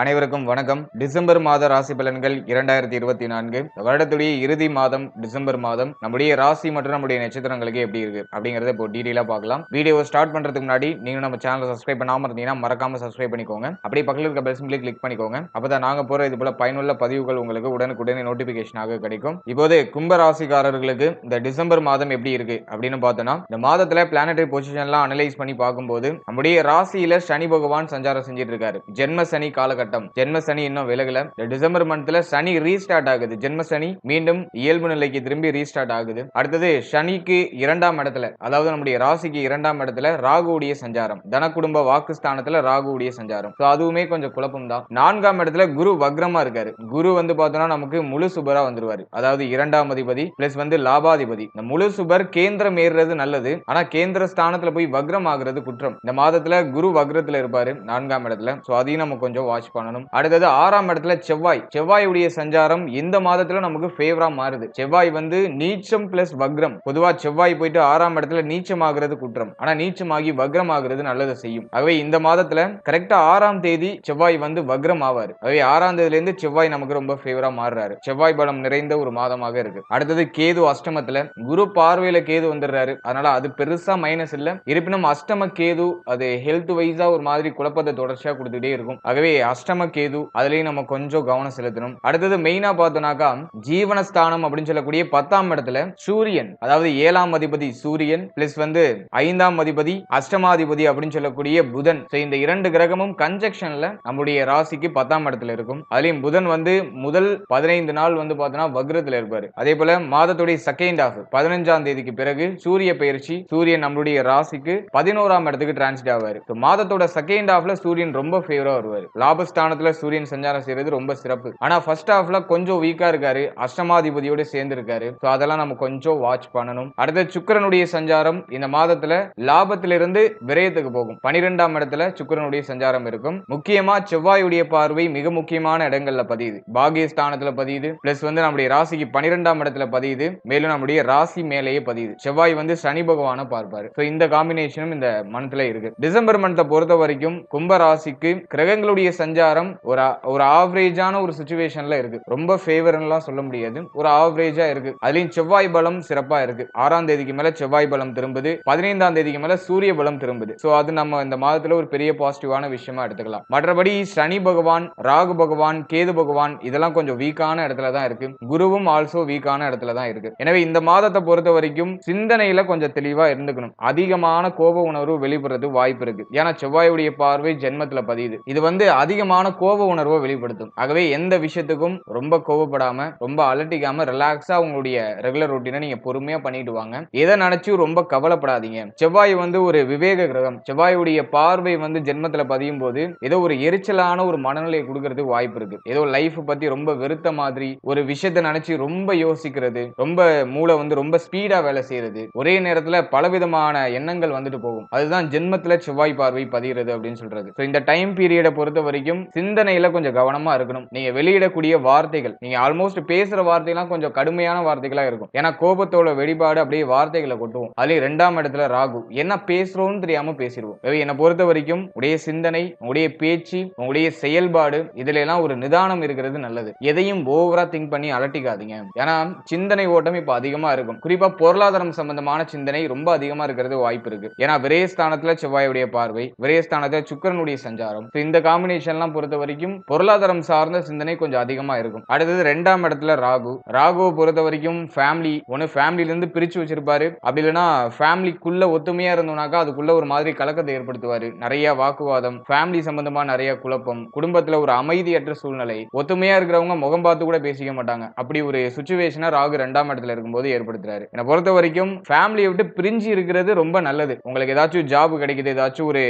அனைவருக்கும் வணக்கம். டிசம்பர் மாத ராசி பலன்கள் இரண்டாயிரத்தி இருபத்தி நான்கு. வருடத்துடைய இறுதி மாதம் டிசம்பர் மாதம் நம்முடைய ராசி மற்றும் நம்முடைய நட்சத்திரங்களுக்கு எப்படி இருக்கு அப்படிங்கறத இப்போ டீடெயிலா பார்க்கலாம். வீடியோ ஸ்டார்ட் பண்றதுக்கு முன்னாடி நீங்க நம்ம சேனலை சப்ஸ்கிரைப் பண்ணாம இருந்தீங்கன்னா மறக்காம சப்ஸ்கிரைப் பண்ணிக்கோங்க. அப்படியே பக்கத்தில் இருக்க பெல் சிம்பிளி கிளிக் பண்ணிக்கோங்க. அப்பதான் நாங்க போற இது போல பயனுள்ள பதிவுகள் உங்களுக்கு உடனுக்குடனே நோட்டிபிகேஷனாக கிடைக்கும். இப்போது கும்ப ராசிக்காரர்களுக்கு இந்த டிசம்பர் மாதம் எப்படி இருக்கு அப்படின்னு பார்த்தோம்னா இந்த மாதத்துல பிளானட்டரி பொசிஷன்லாம் அனலைஸ் பண்ணி பார்க்கும்போது நம்முடைய ராசியில சனி பகவான் சஞ்சாரம் செஞ்சிட்டு இருக்காரு. ஜென்ம சனி காலகட்டம் ஜென்ம சனி இன்னும் விலகல. டிசம்பர் மந்த்ல சனி ரீஸ்டார்ட் ஆகுது. ஜென்ம சனி மீண்டும் இயல்பு நிலைக்கு திரும்பி ரீஸ்டார்ட் ஆகுது. அடுத்தது சனிக்கு இரண்டாம் இடத்துல அதாவது நம்முடைய ராசிக்கு இரண்டாம் இடத்துல ராகுடைய சஞ்சாரம். தன குடும்ப வாக்குஸ்தானத்துல ராகுடைய சஞ்சாரம். ஸோ அதுவுமே கொஞ்சம் குழப்பம் தான் நான்காம் இடத்துல குரு வக்ரமா இருக்காரு. குரு வந்து பார்த்தோம்னா நமக்கு முழு சுபரா வந்துருவாரு. அதாவது இரண்டாம் அதிபதி பிளஸ் வந்து லாபாதிபதி. இந்த முழு சுபர் கேந்திரம் ஏறுறது நல்லது. ஆனா கேந்திர ஸ்தானத்துல போய் வக்ரம் ஆகுறது குற்றம். இந்த மாதத்துல குரு வக்ரத்துல இருப்பாரு நான்காம் இடத்துல. சோ அதையும் நம்ம கொஞ்சம் வாட்ச் பண்ணணும் அடுத்தது ஆறாம் இடத்துல செவ்வாய். செவ்வாயுடைய சஞ்சாரம் இந்த மாதத்துல நமக்கு ஃபேவரா மாறுது. செவ்வாய் வந்து நீச்சம் பிளஸ் வக்ரம். பொதுவா செவ்வாய் போயிட்டு ஆறாம் இடத்துல நீச்சம் ஆகுறது குற்றம். ஆனா நீச்சமாகி வக்ரம் ஆகுறது நல்லதை செய்யும். ஆகவே இந்த மாதத்துல கரெக்டா ஆறாம் தேதி செவ்வாய் வந்து வக்ரம் ஆவாரு. ஆகவே ஆறாம் தேதியில இருந்து செவ்வாய் நமக்கு ரொம்ப ஃபேவரா மாறுறாரு. செவ்வாய் பலம் நிறைந்த ஒரு மாதமாக இருக்கு. அடுத்தது கேது அஷ்டமத்துல குரு பார்வையில கேது வந்துடுறாரு. அதனால அது பெருசா மைனஸ் இல்ல. இருப்பினும் அஷ்டம கேது அது ஹெல்த் வைஸா ஒரு மாதிரி குழப்பத்தை தொடர்ச்சியா கொடுத்துட்டே இருக்கும். ஆகவே அஷ்டம கேது அதுலயும் நம்ம கொஞ்சம் கவனம் செலுத்தணும். அடுத்தது மெயினா பார்த்தோம்னாக்கா ஜீவனஸ்தானம் அப்படின்னு சொல்லக்கூடிய பத்தாம் இடத்துல சூரியன் அதாவது ஏழாம் அதிபதி சூரியன் பிளஸ் வந்து ஐந்தாம் அதிபதி அஷ்டமாதிபதி அப்படின்னு சொல்லக்கூடிய புதன். இந்த இரண்டு கிரகமும் கன்ஜெக்ஷன்ல நம்முடைய ராசிக்கு பத்தாம் இடத்துல இருக்கும். அதுலயும் புதன் வந்து முதல் பதினைந்து நாள் வந்து பார்த்தோம்னா வக்ரத்துல இருப்பாரு. அதே போல மாதத்துடைய செகண்ட் ஆஃப் பதினஞ்சாம் தேதிக்கு பிறகு சூரிய பயிற்சி சூரியன் நம்மளுடைய ராசிக்கு பதினோராம் இடத்துக்கு டிரான்ஸ்ட் ஆவாரு. மாதத்தோட செகண்ட் ஆஃப்ல சூரியன் ரொம்ப ஃபேவரா வருவாரு. லாபஸ்தானத்துல சூரியன் சஞ்சாரம் செய்யறது ரொம்ப சிறப்பு. ஆனா ஃபர்ஸ்ட் ஹாஃப்ல கொஞ்சம் வீக்கா இருக்காரு. அஷ்டமாதிபதியோட சேர்ந்து இருக்காரு. ஸோ அதெல்லாம் நம்ம கொஞ்சம் வாட்ச் பண்ணணும். அடுத்து சுக்கிரனுடைய சஞ்சாரம் இந்த மாதத்துல லாபத்திலிருந்து விரயத்துக்கு போகும். பனிரெண்டாம் இடத்துல சுக்கிரனுடைய சஞ்சாரம் இருக்கும். முக்கியமா செவ்வாயுடைய பார்வை மிக முக்கியமான இடங்கள்ல பதியுது. பாகியஸ்தானத்துல பதியுது. பிளஸ் வந்து நம்முடைய ராசிக்கு பனிரெண்டாம் இடத்துல பதியுது. மேலும் நம்முடைய ராசி மேலேயே பதியுது. செவ்வாய் வந்து சனி பகவான பார்ப்பாரு. ஸோ இந்த காம்பினேஷனும் இந்த மந்த்ல இருக்கு. டிசம்பர் மந்த்தை பொறுத்த வரைக்கும் கும்ப ராசிக்கு கிரகங்களுடைய சஞ்சாரம் ஒரு ஒரு ஆவரேஜான ஒரு சுச்சுவேஷன்ல இருக்கு. ரொம்ப ஃபேவர்லாம் சொல்ல முடியாது. ஒரு ஆவரேஜா இருக்கு. அதுலயும் செவ்வாய் பலம் சிறப்பா இருக்கு. ஆறாம் தேதிக்கு மேல செவ்வாய் பலம் திரும்புது. பதினைந்தாம் தேதிக்கு மேல சூரிய பலம் திரும்புது. சோ அது நம்ம இந்த மாதத்துல ஒரு பெரிய பாசிட்டிவான விஷயமா எடுத்துக்கலாம். மற்றபடி சனி பகவான் ராகு பகவான் கேது பகவான் இதெல்லாம் கொஞ்சம் வீக்கான இடத்துல தான் இருக்கு. குருவும் ஆல்சோ வீக்கான இடத்துல தான் இருக்கு. எனவே இந்த மாதத்தை பொறுத்த வரைக்கும் சிந்தனையில கொஞ்சம் தெளிவா இருந்துக்கணும். அதிகமான கோப உணர்வு வெளிப்படுறது வாய்ப்பு இருக்கு. ஏன்னா செவ்வாயுடைய பார்வை ஜென்மத்துல பதியுது. இது வந்து அதிகமான கோப உணர்வை வெளிப்படுத்தும். ஆகவே எந்த விஷயத்துக்கும் ரொம்ப கோவப்படாம ரொம்ப அலட்டிக்காம ரிலாக்ஸா உங்களுடைய ரெகுலர் ரொட்டீனை நீங்க பொறுமையா பண்ணிட்டு வாங்க. எதை நினைச்சு ரொம்ப கவலைப்படாதீங்க. செவ்வாய் வந்து ஒரு விவேக கிரகம். செவ்வாயுடைய பார்வை வந்து ஜென்மத்துல பதியும் போது ஏதோ ஒரு எரிச்சலான ஒரு மனநிலையை கொடுக்கறதுக்கு வாய்ப்பு இருக்கு. ஏதோ லைஃப் பத்தி ரொம்ப வெறுத்த மாதிரி ஒரு விஷயத்த நினைச்சு ரொம்ப யோசிக்கிறது ரொம்ப மூளை வந்து ரொம்ப ஸ்பீடா வேலை செய்யறது ஒரே நேரத்துல பலவிதமான எண்ணங்கள் வந்துட்டு போகும். அதுதான் ஜென்மத்துல செவ்வாய் பார்வை பதிகிறது அப்படின்னு சொல்றது. இந்த டைம் பீரியடை பொறுத்த வரைக்கும் சிந்தனையில கொஞ்சம் கவனமா இருக்கணும். நீங்க வெளியிடக்கூடிய வார்த்தைகள் நீங்க ஆல்மோஸ்ட் பேசுற வார்த்தைகள்லாம் கொஞ்சம் கடுமையான வார்த்தைகளா இருக்கும். ஏன்னா கோபத்தோட வெளிப்பாடு அப்படியே வார்த்தைகளை கொட்டுவோம். அதுலயும் ரெண்டாம் இடத்துல ராகு. என்ன பேசுறோம்னு தெரியாம பேசிடுவோம். என்னை பொறுத்த வரைக்கும் உடைய சிந்தனை உங்களுடைய பேச்சு உங்களுடைய செயல்பாடு இதுல எல்லாம் ஒரு நிதானம் இருக்கிறது நல்லது. எதையும் ஓவரா திங்க் பண்ணி அலட்டிக்காதீங்க. ஏன்னா சிந்தனை ஓட்டம் இப்ப அதிகமா இருக்கும். குறிப்பா பொருளாதாரம் சம்பந்தமான சிந்தனை ரொம்ப அதிகமா இருக்கிறது வாய்ப்பு இருக்கு. ஏன்னா விரயஸ்தானத்துல செவ்வாயுடைய பார்வை விரயஸ்தானத்துல சுக்கிரனுடைய சஞ்சாரம். இந்த காம்பினேஷன் காம்பினேஷன்லாம் பொறுத்த வரைக்கும் பொருளாதாரம் சார்ந்த சிந்தனை கொஞ்சம் அதிகமா இருக்கும். அடுத்தது ரெண்டாம் இடத்துல ராகு. ராகுவை பொறுத்த வரைக்கும் ஃபேமிலி ஒன்னு ஃபேமிலில இருந்து பிரிச்சு வச்சிருப்பாரு. அப்படி இல்லைன்னா ஃபேமிலிக்குள்ள ஒத்துமையா இருந்தோம்னாக்கா அதுக்குள்ள ஒரு மாதிரி கலக்கத்தை ஏற்படுத்துவாரு. நிறைய வாக்குவாதம் ஃபேமிலி சம்பந்தமா நிறைய குழப்பம் குடும்பத்துல ஒரு அமைதியற்ற சூழ்நிலை ஒத்துமையா இருக்கிறவங்க முகம் பார்த்து கூட பேசிக்க மாட்டாங்க. அப்படி ஒரு சுச்சுவேஷனா ராகு ரெண்டாம் இடத்துல இருக்கும்போது ஏற்படுத்துறாரு. என்னை பொறுத்த வரைக்கும் ஃபேமிலியை விட்டு பிரிஞ்சு இருக்கிறது ரொம்ப நல்லது. உங்களுக்கு ஏதாச்சும் ஜாப் கிடைக்குது ஏதாச்சும் ஒரு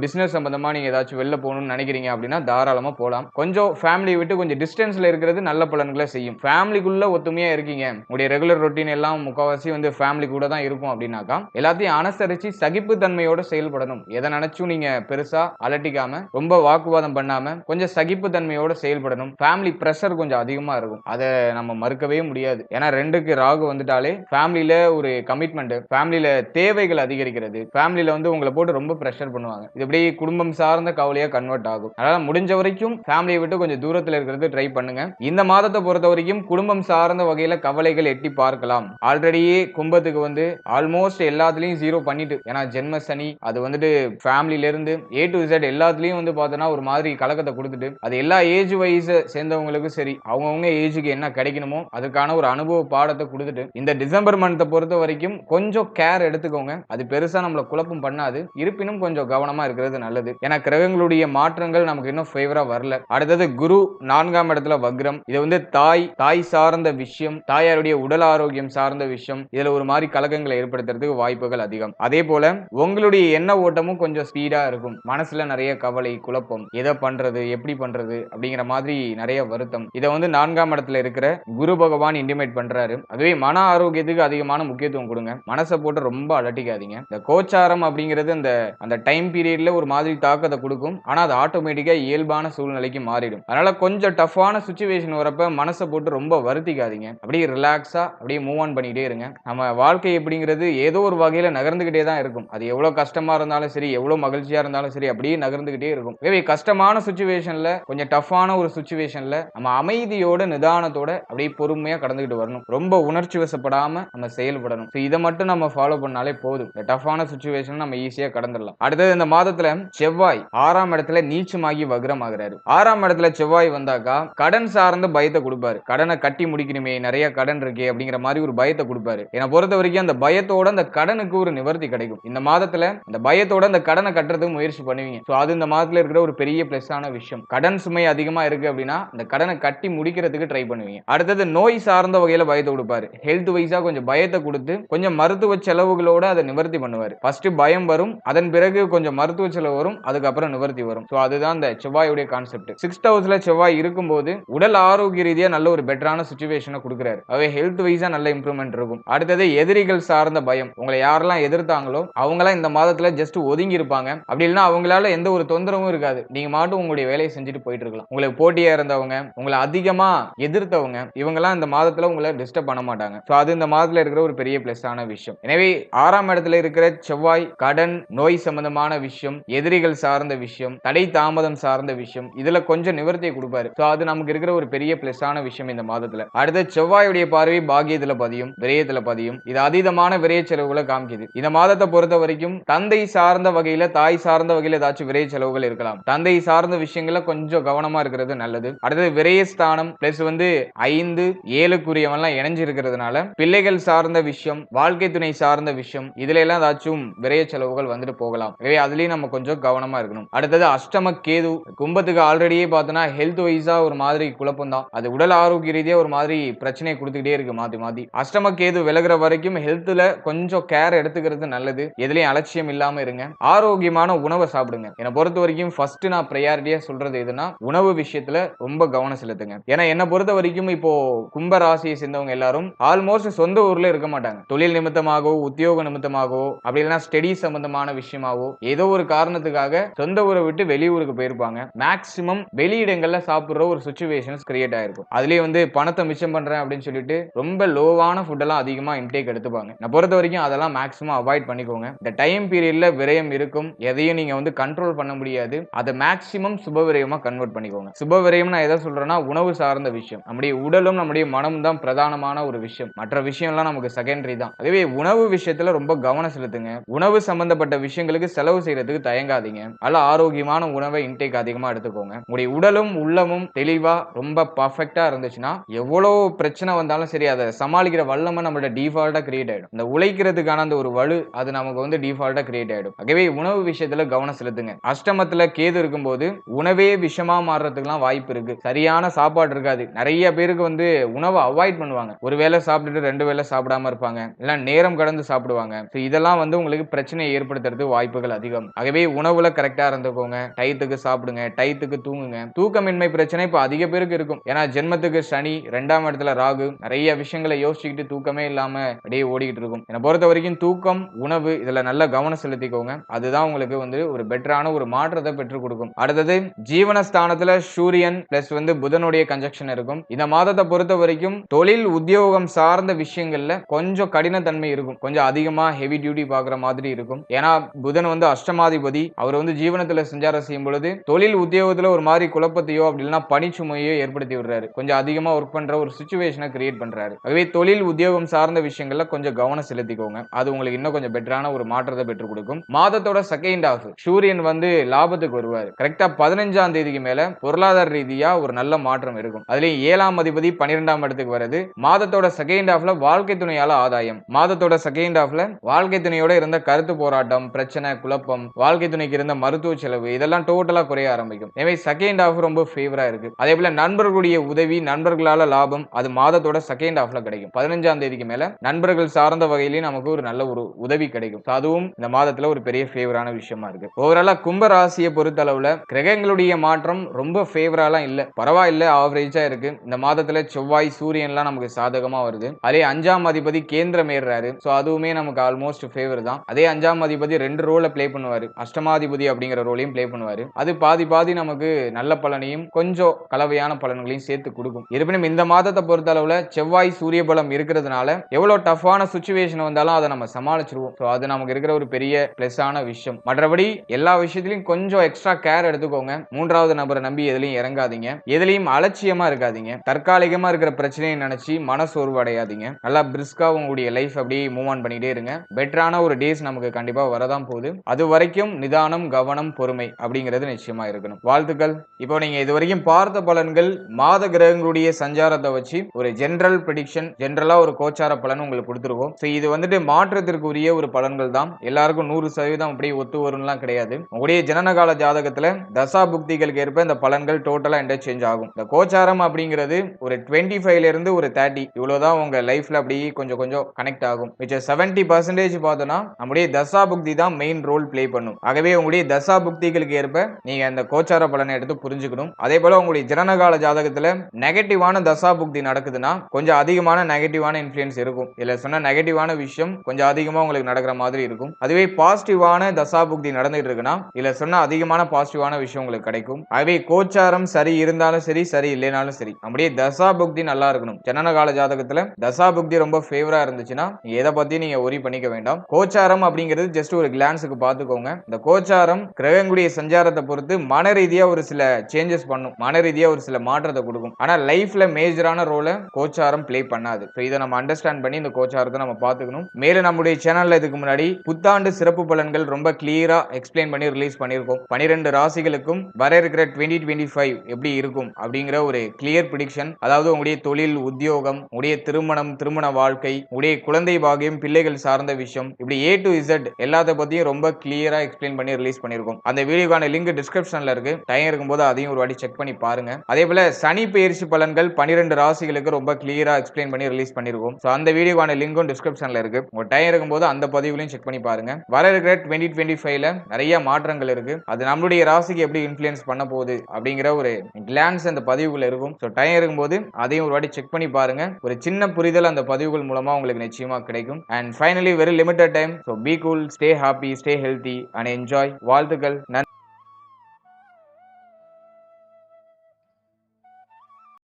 பிசினஸ் சம்பந்தமா நீங்க ஏதாச்சும் வெளில போகணும்னு நினைக்கிறீங்க அப்படின்னா தாராளமாக போகலாம் கொஞ்சம் ஃபேமிலியை விட்டு கொஞ்சம் டிஸ்டன்ஸில் இருக்கிறது நல்ல பலன்களை செய்யும். ஃபேமிலிக்குள்ளே ஒத்துமையாக இருக்கீங்க. உங்களுடைய ரெகுலர் ரொட்டீன் எல்லாம் முக்கால்வாசி வந்து ஃபேமிலி கூட தான் இருக்கும் அப்படின்னாக்கா எல்லாத்தையும் அனுசரித்து சகிப்பு தன்மையோட செயல்படணும். எதை நினச்சும் நீங்கள் பெருசாக அலட்டிக்காம ரொம்ப வாக்குவாதம் பண்ணாமல் கொஞ்சம் சகிப்பு தன்மையோட செயல்படணும். ஃபேமிலி ப்ரெஷர் கொஞ்சம் அதிகமாக இருக்கும். அதை நம்ம மறுக்கவே முடியாது. ஏன்னா ரெண்டுக்கு ராகு வந்துட்டாலே ஃபேமிலியில் ஒரு கமிட்மெண்ட் ஃபேமிலியில் தேவைகள் அதிகரிக்கிறது. ஃபேமிலியில் வந்து உங்களை போட்டு ரொம்ப ப்ரெஷர் பண்ணுவாங்க. இது அப்படியே குடும்பம் சார்ந்த கவலையாக கன்வெர்ட் ஆகும். அதனால் முடிஞ்ச வரைக்கும் ஃபேமிலியை விட்டு கொஞ்சம் தூரத்தில் இருக்கிறது ட்ரை பண்ணுங்க. இந்த மாதத்தை பொறுத்த வரைக்கும் குடும்பம் சார்ந்த வகையில கவலைகள் எட்டி பார்க்கலாம். ஆல்ரெடியே கும்பத்துக்கு வந்து ஆல்மோஸ்ட் எல்லாத்துலயும் ஜீரோ பண்ணிட்டு ஏன்னா ஜென்ம சனி அது வந்துட்டு ஃபேமிலில இருந்து ஏ டு இசட் எல்லாத்துலயும் வந்து பார்த்தோன்னா ஒரு மாதிரி கலக்கத்தை கொடுத்துட்டு அது எல்லா ஏஜ் வைஸ் சேர்ந்தவங்களுக்கும் சரி அவங்கவுங்க ஏஜுக்கு என்ன கிடைக்கணுமோ அதுக்கான ஒரு அனுபவ பாடத்தை கொடுத்துட்டு இந்த டிசம்பர் மந்த்தை பொறுத்த வரைக்கும் கொஞ்சம் கேர் எடுத்துக்கோங்க. அது பெருசா நம்மள குழப்பம் பண்ணாது இருப்பினும் கொஞ்சம் கவனமா இருக்கிறது நல்லது. ஏன்னா கிரகங்களுடைய மாற்றங்கள் நமக்கு இன்னும் ஃபேவரா வரல. அடுத்தது குரு நான்காம் இடத்துல வக்ரம். இது வந்து தாய் தாய் சார்ந்த விஷயம் தாயாருடைய உடல் ஆரோக்கியம் சார்ந்த விஷயம். இதுல ஒரு மாதிரி கலக்கங்களை ஏற்படுத்துறதுக்கு வாய்ப்புகள் அதிகம். அதே போல உங்களுடைய எண்ண ஓட்டமும் கொஞ்சம் ஸ்பீடா இருக்கும். மனசுல நிறைய கவலை குழப்பம் எதை பண்றது எப்படி பண்றது அப்படிங்கிற மாதிரி நிறைய வருத்தம். இதை வந்து நான்காம் இடத்துல இருக்கிற குரு பகவான் இன்டிமேட் பண்றாரு. அதுவே மன ஆரோக்கியத்துக்கு அதிகமான முக்கியத்துவம் கொடுங்க. மனசை போட்டு ரொம்ப அலட்டிக்காதீங்க. இந்த கோச்சாரம் அப்படிங்கிறது அந்த அந்த டைம் பீரியட்ல ஒரு மாதிரி தாக்கத்தை கொடுக்கும். ஆனா அது ஆட்டோமேட்டிக்கா இயல்பான சூழ்நிலைக்கு மாறிடும். அதனால கொஞ்சம் டஃப்பான சுச்சுவேஷன் வரப்ப மனசை போட்டு ரொம்ப வருத்திக்காதீங்க. அப்படியே ரிலாக்ஸா அப்படியே மூவ் ஆன் பண்ணிட்டே இருங்க. நம்ம வாழ்க்கை எப்படிங்கிறது ஏதோ ஒரு வகையில நகர்ந்துகிட்டே தான் இருக்கும். அது எவ்வளவு கஷ்டமா இருந்தாலும் சரி எவ்வளவு மகிழ்ச்சியா இருந்தாலும் சரி அப்படியே நகர்ந்துகிட்டே இருக்கும். எனவே கஷ்டமான சுச்சுவேஷன்ல கொஞ்சம் டஃப்பான ஒரு சுச்சுவேஷன்ல நம்ம அமைதியோட நிதானத்தோட அப்படியே பொறுமையா கடந்துகிட்டு வரணும். ரொம்ப உணர்ச்சி வசப்படாம நம்ம செயல்படணும். ஸோ இதை மட்டும் நம்ம ஃபாலோ பண்ணாலே போதும். இந்த டஃப்பான சுச்சுவேஷன் நம்ம ஈஸியா கடந்துடலாம். அடுத்தது இந்த மாதத்துல செவ்வாய் ஆறாம் இடத்துல நீச்சமாகி வக்ரம் ஆகிறாரு ஆறாம் இடத்துல செவ்வாய் வந்தாக்கா கடன் சார்ந்த பயத்தை கொடுப்பாரு. கடனை கட்டி முடிக்கணுமே நிறைய கடன் இருக்கே அப்படிங்கிற மாதிரி ஒரு பயத்தை கொடுப்பாரு. என்னை பொறுத்த வரைக்கும் அந்த பயத்தோட அந்த கடனுக்கு ஒரு நிவர்த்தி கிடைக்கும். இந்த மாதத்துல இந்த பயத்தோட அந்த கடனை கட்டுறதுக்கு முயற்சி பண்ணுவீங்க. ஸோ அது இந்த மாதத்துல இருக்கிற ஒரு பெரிய பிளஸ் ஆன விஷயம். கடன் சுமை அதிகமா இருக்கு அப்படின்னா அந்த கடனை கட்டி முடிக்கிறதுக்கு ட்ரை பண்ணுவீங்க. அடுத்தது நோய் சார்ந்த வகையில பயத்தை கொடுப்பாரு. ஹெல்த் வைஸா கொஞ்சம் பயத்தை கொடுத்து கொஞ்சம் மருத்துவ செலவுகளோட அதை நிவர்த்தி பண்ணுவார். ஃபர்ஸ்ட் பயம் வரும் அதன் பிறகு கொஞ்சம் மருத்துவ செலவு வரும் அதுக்கப்புறம் நிவர்த்தி வரும். ஸோ அதுதான் இந்த செவ்வாயுடைய கான்செப்ட் சிக்ஸ்த் ஹவுஸ்ல செவ்வாய் இருக்கும்போது உடல் ஆரோக்கிய ரீதியா நல்ல ஒரு பெட்டரான சுச்சுவேஷனை கொடுக்குறாரு. அவை ஹெல்த் வைஸா நல்ல இம்ப்ரூவ்மெண்ட் இருக்கும். அடுத்தது எதிரிகள் சார்ந்த பயம். உங்களை யாரெல்லாம் எதிர்த்தாங்களோ அவங்களாம் இந்த மாதத்துல ஜஸ்ட் ஒதுங்கி இருப்பாங்க. அப்படி இல்லைன்னா அவங்களால எந்த ஒரு தொந்தரவும் இருக்காது. நீங்க மாட்டும் உங்களுடைய வேலையை செஞ்சுட்டு போயிட்டு இருக்கலாம். உங்களுக்கு போட்டியா இருந்தவங்க உங்களை அதிகமா எதிர்த்தவங்க இவங்கெல்லாம் இந்த மாதத்துல உங்களை டிஸ்டர்ப் பண்ண மாட்டாங்க. ஸோ அது இந்த மாதத்துல இருக்கிற ஒரு பெரிய பிளஸ் ஆன விஷயம். எனவே ஆறாம் இடத்துல இருக்கிற செவ்வாய் கடன் நோய் சம்பந்தமான விஷயம் எதிரிகள் சார்ந்த விஷயம் தடை தாமதம் சார்ந்த விஷயம். இதுல கொஞ்சம் நிவர்த்தியை கொடுப்பாரு. ஸோ அது நமக்கு இருக்கிற ஒரு பெரிய பிளஸ் ஆன விஷயம் இந்த மாதத்துல. அடுத்த செவ்வாயுடைய பார்வை பாகியத்துல பதியும் விரயத்துல பதியும். இது அதீதமான விரைய செலவுகளை காமிக்குது. இந்த மாதத்தை பொறுத்த வரைக்கும் தந்தை சார்ந்த வகையில தாய் சார்ந்த வகையில ஏதாச்சும் விரைய செலவுகள் இருக்கலாம். தந்தை சார்ந்த விஷயங்கள்ல கொஞ்சம் கவனமா இருக்கிறது நல்லது. அடுத்தது விரயஸ்தானம் பிளஸ் வந்து ஐந்து ஏழுக்குரியவன்லாம் இணைஞ்சு இருக்கிறதுனால பிள்ளைகள் சார்ந்த விஷயம் வாழ்க்கை துணை சார்ந்த விஷயம் இதுல எல்லாம் ஏதாச்சும் விரைய செலவுகள் வந்துட்டு போகலாம். எனவே அதுலயும் நம்ம கொஞ்சம் கவனமா இருக்கணும். அடுத்தது அஷ்டம கேது கும்பத்துக்கு ஆல்ரெடியே பார்த்தோன்னா ஹெல்த் வைஸா ஒரு மாதிரி குழப்பம் தான். அது உடல் ஆரோக்கிய ரீதியா ஒரு மாதிரி பிரச்சனை கொடுத்துக்கிட்டே இருக்கு மாத்தி மாத்தி. அஷ்டம கேது விலகுற வரைக்கும் ஹெல்த்ல கொஞ்சம் கேர் எடுத்துக்கிறது நல்லது. எதுலயும் அலட்சியம் இல்லாம இருங்க. ஆரோக்கியமான உணவை சாப்பிடுங்க. என்னை பொறுத்த வரைக்கும் ஃபர்ஸ்ட் நான் ப்ரையாரிட்டியா சொல்றது எதுனா உணவு விஷயத்துல ரொம்ப கவனம் செலுத்துங்க. ஏன்னா என்னை பொறுத்த வரைக்கும் இப்போ கும்ப ராசியை சேர்ந்தவங்க எல்லாரும் ஆல்மோஸ்ட் சொந்த ஊர்ல இருக்க மாட்டாங்க. தொழில் நிமித்தமாகவோ உத்தியோக நிமித்தமாகவோ அப்படி இல்லைன்னா ஸ்டடி சம்பந்தமான விஷயமாவோ ஏதோ ஒரு காரணத்துக்காக சொந்த ஊரை விட்டு வெளியூருக்கு போயிருப்பாங்க. மேக்சிமம் வெளியிடங்கள்ல சாப்பிடுற ஒரு சுச்சுவேஷன்ஸ் கிரியேட் ஆயிருக்கும். அதுலயே வந்து பணத்தை மிச்சம் பண்றேன் அப்படின்னு சொல்லிட்டு ரொம்ப லோவான ஃபுட் எல்லாம் அதிகமா இன்டேக் எடுத்துப்பாங்க. நான் பொறுத்த வரைக்கும் அதெல்லாம் மேக்ஸிமம் அவாய்ட் பண்ணிக்கோங்க. இந்த டைம் பீரியட்ல விரயம் இருக்கும். எதையும் நீங்க வந்து கண்ட்ரோல் பண்ண முடியாது. அதை மேக்ஸிமம் சுப விரயமா கன்வெர்ட் பண்ணிக்கோங்க. சுப விரயம் நான் எதை சொல்றேன்னா உணவு சார்ந்த விஷயம். நம்முடைய உடலும் நம்முடைய மனமும் தான் பிரதானமான ஒரு விஷயம். மற்ற விஷயம்லாம் நமக்கு செகண்டரி தான். அதுவே உணவு விஷயத்துல ரொம்ப கவனம் செலுத்துங்க. உணவு சம்பந்தப்பட்ட விஷயங்களுக்கு செலவு செய்யறதுக்கு தயங்காதீங்க. நல்ல ஆரோக்கியமான உணவை இன்டேக் அதிகமாக எடுத்துக்கோங்க. உங்களுடைய உடலும் உள்ளமும் தெளிவாக ரொம்ப பர்ஃபெக்டாக இருந்துச்சுன்னா எவ்வளோ பிரச்சனை வந்தாலும் சரி அதை சமாளிக்கிற வல்லமை நம்மளோட டிஃபால்ட்டாக கிரியேட் ஆகிடும் இந்த உழைக்கிறதுக்கான அந்த ஒரு வலு அது நமக்கு வந்து டிஃபால்ட்டாக கிரியேட் ஆகிடும் ஆகவே உணவு விஷயத்தில் கவனம் செலுத்துங்க. அஷ்டமத்தில் கேது இருக்கும்போது உணவே விஷமாக மாறுறதுக்குலாம் வாய்ப்பு இருக்குது சரியான சாப்பாடு இருக்காது. நிறைய பேருக்கு வந்து உணவை அவாய்ட் பண்ணுவாங்க. ஒரு வேளை சாப்பிட்டுட்டு ரெண்டு வேளை சாப்பிடாம இருப்பாங்க. இல்லை நேரம் கடந்து சாப்பிடுவாங்க. ஸோ இதெல்லாம் வந்து உங்களுக்கு பிரச்சனையை ஏற்படுத்துறதுக்கு வாய்ப்புகள் அதிகம். ஆகவே உணவுல கரெக்டாக இருந்துக்கோங்க. டயத்துக்கு சாப்பிடுங்க டயத்துக்கு தூங்குங்க. தூக்கமின்மை பிரச்சனை இப்போ அதிக பேருக்கு இருக்கும். ஏன்னா ஜென்மத்துக்கு சனி ரெண்டாம் இடத்துல ராகு நிறைய விஷயங்களை யோசிச்சுக்கிட்டு தூக்கமே இல்லாம அப்படியே ஓடிக்கிட்டு இருக்கும். என்னை பொறுத்த வரைக்கும் தூக்கம் உணவு இதுல நல்ல கவனம் செலுத்திக்கோங்க. அதுதான் உங்களுக்கு வந்து ஒரு பெட்டரான ஒரு மாற்றத்தை பெற்றுக் கொடுக்கும். அடுத்தது ஜீவனஸ்தானத்துல சூரியன் பிளஸ் வந்து புதனுடைய கன்ஜெக்ஷன் இருக்கும். இந்த மாதத்தை பொறுத்த வரைக்கும் தொழில் உத்தியோகம் சார்ந்த விஷயங்கள்ல கொஞ்சம் கடினத்தன்மை இருக்கும். கொஞ்சம் அதிகமா ஹெவி டியூட்டி பாக்குற மாதிரி இருக்கும். ஏன்னா புதன் வந்து அஷ்டமாதிபதி. அவர் வந்து ஜீவனத்துல சஞ்சாரம் செய்யும் பொழுது தொழில் தொழில் உத்தியோகத்தில் ஒரு மாதிரி குழப்பத்தையோ அப்படி இல்லைன்னா பணிச்சுமையோ ஏற்படுத்தி விடுறாரு. கொஞ்சம் அதிகமாக ஒர்க் பண்ணுற ஒரு சுச்சுவேஷனை கிரியேட் பண்ணுறாரு ஆகவே தொழில் உத்தியோகம் சார்ந்த விஷயங்களில் கொஞ்சம் கவனம் செலுத்திக்கோங்க. அது உங்களுக்கு இன்னும் கொஞ்சம் பெட்டரான ஒரு மாற்றத்தை பெற்றுக் கொடுக்கும். மாதத்தோட செகண்ட் ஆஃப் சூரியன் வந்து லாபத்துக்கு வருவார். கரெக்டாக பதினஞ்சாம் தேதிக்கு மேலே பொருளாதார ரீதியாக ஒரு நல்ல மாற்றம் இருக்கும். அதுலேயும் ஏழாம் அதிபதி பன்னிரெண்டாம் இடத்துக்கு வருது மாதத்தோட செகண்ட் ஆஃப்ல வாழ்க்கை துணையால ஆதாயம். மாதத்தோட செகண்ட் ஆஃப்ல வாழ்க்கை துணையோட இருந்த கருத்து போராட்டம் பிரச்சனை குழப்பம் வாழ்க்கை துணைக்கு இருந்த மருத்துவ செலவு இதெல்லாம் டோட்டலா குறைய ஆரம்பிக்கும். எனவே செகண்ட் ஆஃப் ரொம்ப ஃபேவரா இருக்கு. அதே போல நண்பர்களுடைய உதவி நண்பர்களால லாபம் அது மாதத்தோட செகண்ட் ஆஃப்ல கிடைக்கும். பதினஞ்சாம் தேதிக்கு மேல நண்பர்கள் சார்ந்த வகையிலேயே நமக்கு ஒரு நல்ல ஒரு உதவி கிடைக்கும். அதுவும் இந்த மாதத்துல ஒரு பெரிய ஃபேவரான விஷயமா இருக்கு. ஓவராலா கும்ப ராசியை பொறுத்த அளவுல கிரகங்களுடைய மாற்றம் ரொம்ப ஃபேவராலாம் இல்ல. பரவாயில்ல ஆவரேஜா இருக்கு. இந்த மாதத்துல செவ்வாய் சூரியன்லாம் நமக்கு சாதகமா வருது. அதே அஞ்சாம் அதிபதி கேந்திரம் ஏறுறாரு ஸோ அதுவுமே நமக்கு ஆல்மோஸ்ட் ஃபேவர் தான். அதே அஞ்சாம் அதிபதி ரெண்டு ரோல பிளே பண்ணுவாரு. அஷ்டமாதிபதி அப்படிங்கிற ரோலையும் ப்ளே பண்ணுவாரு. அது பாதி பாதி பாதி நமக்கு நல்ல பலனையும் கொஞ்சம் கலவையான பலன்களையும் சேர்த்து கொடுக்கும். இருப்பினும் இந்த மாதத்தை பொறுத்த அளவுல செவ்வாய் சூரிய பலம் இருக்கிறதுனால எவ்வளவு டஃப்பான சுச்சுவேஷன் வந்தாலும் அதை நம்ம சமாளிச்சிருவோம். ஸோ அது நமக்கு இருக்கிற ஒரு பெரிய பிளஸ்ஸான விஷயம். மற்றபடி எல்லா விஷயத்திலையும் கொஞ்சம் எக்ஸ்ட்ரா கேர் எடுத்துக்கோங்க. மூன்றாவது நபரை நம்பி எதுலையும் இறங்காதீங்க. எதுலையும் அலட்சியமா இருக்காதீங்க. தற்காலிகமா இருக்கிற பிரச்சனையை நினைச்சு மனசோர்வு அடையாதீங்க நல்லா பிரிஸ்கா உங்களுடைய லைஃப் அப்படியே மூவ் ஆன் பண்ணிட்டே இருங்க. பெட்டரான ஒரு டேஸ் நமக்கு கண்டிப்பா வரதான் போகுது. அது வரைக்கும் நிதானம் கவனம் பொறுமை அப்படிங்கிறது நிச்சயமா இருக்கணும். வாழ்த்துக்கள். இப்போ நீங்க இது வரைக்கும் பார்த்த பலன்கள் மாத கிரகங்களுடைய சஞ்சாரத்தை வச்சு ஒரு ஜென்ரல் ப்ரிடிக்ஷன் ஜென்ரலா ஒரு கோச்சார பலன் உங்களுக்கு கொடுத்துருக்கோம். ஸோ இது வந்துட்டு மாற்றத்திற்குரிய ஒரு பலன்கள் தான். எல்லாருக்கும் நூறு சதவீதம் அப்படியே ஒத்து வரும்லாம் கிடையாது. உங்களுடைய ஜனனகால ஜாதகத்துல தசா புக்திகளுக்கு ஏற்ப இந்த பலன்கள் டோட்டலா இன்டர்சேஞ்ச் ஆகும். இந்த கோச்சாரம் அப்படிங்கிறது ஒரு டுவெண்ட்டி ஃபைவ்ல இருந்து ஒரு தேர்ட்டி இவ்வளவுதான் உங்க லைஃப்ல அப்படியே கொஞ்சம் கொஞ்சம் கனெக்ட் ஆகும். மிச்சம் செவன்டி பர்சன்டேஜ் பார்த்தோம்னா நம்முடைய தசா புக்தி தான் மெயின் ரோல் ப்ளே பண்ணும். ஆகவே உங்களுடைய தசா புக்திகளுக்கு ஏற்ப நீங்க அந்த கோச்சார பலனை எடுத்து புரிஞ்சுக்கணும். அதே போல உங்களுடைய ஜனனகால ஜாதகத்துல நெகட்டிவான தசா புக்தி நடக்குதுன்னா கொஞ்சம் அதிகமான நெகட்டிவான இன்ஃபுளுன்ஸ் இருக்கும். இல்ல சொன்ன நெகட்டிவான விஷயம் கொஞ்சம் அதிகமா உங்களுக்கு நடக்கிற மாதிரி இருக்கும். அதுவே பாசிட்டிவான தசா புக்தி நடந்துட்டு இருக்குன்னா இல்ல சொன்ன அதிகமான பாசிட்டிவான விஷயம் உங்களுக்கு கிடைக்கும். அதுவே கோச்சாரம் சரி இருந்தாலும் சரி சரி இல்லைனாலும் சரி அப்படியே தசா புக்தி நல்லா இருக்கணும். ஜனனகால ஜாதகத்துல தசா புக்தி ரொம்ப ஃபேவரா இருந்துச்சுன்னா எதை பத்தி நீங்க ஒரி பண்ணிக்க வேண்டாம். கோச்சாரம் அப்படிங்கிறது ஜஸ்ட் ஒரு கிளான்ஸுக்கு பார்த்துக்கோங்க. இந்த கோச்சாரம் கிரகங்களுடைய சஞ்சாரத்தை பொறுத்து மன ரீதியா ஒரு சில சேஞ்சஸ் பண்ணும். மன ரீதியா ஒரு சில மாற்றத்தை கொடுக்கும். ஆனா லைஃப்ல மேஜரான ரோலை கோச்சாரம் பிளே பண்ணாது. ஸோ இதை நம்ம அண்டர்ஸ்டாண்ட் பண்ணி இந்த கோச்சாரத்தை நம்ம பார்த்துக்கணும். மேலும் நம்முடைய சேனல்ல இதுக்கு முன்னாடி புத்தாண்டு சிறப்பு பலன்கள் ரொம்ப கிளியரா எக்ஸ்பிளைன் பண்ணி ரிலீஸ் பண்ணியிருக்கோம். பனிரெண்டு ராசிகளுக்கும் வர இருக்கிற டுவெண்ட்டி டுவெண்ட்டி ஃபைவ் எப்படி இருக்கும் அப்படிங்கிற ஒரு கிளியர் ப்ரிடிக்ஷன் அதாவது உங்களுடைய தொழில் உத்தியோகம் உடைய திருமணம் திருமண வாழ்க்கை உடைய குழந்தை பாகியம் பிள்ளைகள் சார்ந்த விஷயம் இப்படி ஏ டு இசட் எல்லாத்த பத்தியும் ரொம்ப கிளியரா எக்ஸ்பிளைன் பண்ணி ரிலீஸ் பண்ணியிருக்கோம். அந்த வீடியோக்கான லிங்க் டிஸ்கிரிப்ஷன்ல இருக்கு. டைம் இருக்கும்போது அதையும் ஒரு வாட்டி செக் பண்ணி பாருங்க. அதே போல சனி பயிற்சி பலன்கள் பன்னிரெண்டு ராசிகளுக்கு ரொம்ப கிளியரா எக்ஸ்பிளைன் பண்ணி ரிலீஸ் பண்ணியிருக்கோம் ஸோ அந்த வீடியோவான லிங்கும் டிஸ்கிரிப்ஷன்ல இருக்கு. உங்க டைம் இருக்கும்போது அந்த பதிவுலையும் செக் பண்ணி பாருங்க. வர இருக்கிற டுவெண்ட்டி டுவெண்ட்டி ஃபைவ்ல நிறைய மாற்றங்கள் இருக்கு. அது நம்மளுடைய ராசிக்கு எப்படி இன்ஃபுளுன்ஸ் பண்ண போகுது அப்படிங்கிற ஒரு கிளான்ஸ் அந்த பதிவுகள் இருக்கும். ஸோ டைம் இருக்கும்போது அதையும் ஒரு வாட்டி செக் பண்ணி பாருங்க. ஒரு சின்ன புரிதல் அந்த பதிவுகள் மூலமா உங்களுக்கு நிச்சயமா கிடைக்கும். And finally very limited time so be cool stay happy stay healthy and enjoy வாழ்த்துக்கள். நன்றி.